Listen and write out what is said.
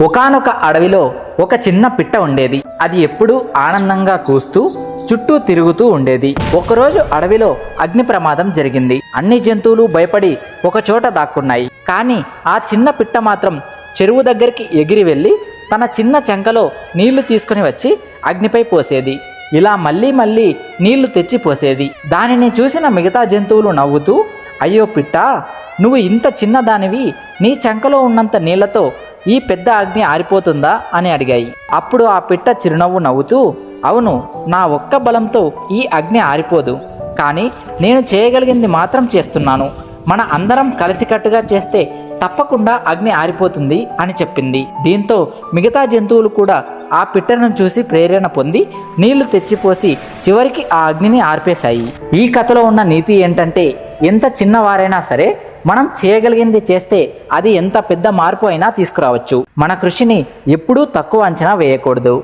ఒకానొక అడవిలో ఒక చిన్న పిట్ట ఉండేది. అది ఎప్పుడూ ఆనందంగా కూస్తూ చుట్టూ తిరుగుతూ ఉండేది. ఒకరోజు అడవిలో అగ్ని ప్రమాదం జరిగింది. అన్ని జంతువులు భయపడి ఒక చోట దాక్కున్నాయి. కానీ ఆ చిన్న పిట్ట మాత్రం చెరువు దగ్గరికి ఎగిరి వెళ్ళి తన చిన్న చెంకలో నీళ్ళు తీసుకుని వచ్చి అగ్నిపై పోసేది. ఇలా మళ్ళీ మళ్ళీ నీళ్ళు తెచ్చి పోసేది. దానిని చూసిన మిగతా జంతువులు నవ్వుతూ అయ్యో పిట్ట నువ్వు ఇంత చిన్నదానివి. నీ చెంకలో ఉన్నంత నీళ్ళతో ఈ పెద్ద అగ్ని ఆరిపోతుందా? అని అడిగాయి. అప్పుడు ఆ పిట్ట చిరునవ్వు నవ్వుతూ అవును నా ఒక్క బలంతో ఈ అగ్ని ఆరిపోదు. కానీ నేను చేయగలిగింది మాత్రం చేస్తున్నాను. మన అందరం కలిసికట్టుగా చేస్తే తప్పకుండా అగ్ని ఆరిపోతుంది అని చెప్పింది. దీంతో మిగతా జంతువులు కూడా ఆ పిట్టను చూసి ప్రేరణ పొంది నీళ్ళు తెచ్చిపోసి చివరికి ఆ అగ్నిని ఆర్పేశాయి. ఈ కథలో ఉన్న నీతి ఏంటంటే ఎంత చిన్నవారైనా సరే మనం చేయగలిగింది చేస్తే అది ఎంత పెద్ద మార్పు అయినా తీసుకురావచ్చు. మన కృషిని ఎప్పుడూ తక్కువ అంచనా వేయకూడదు.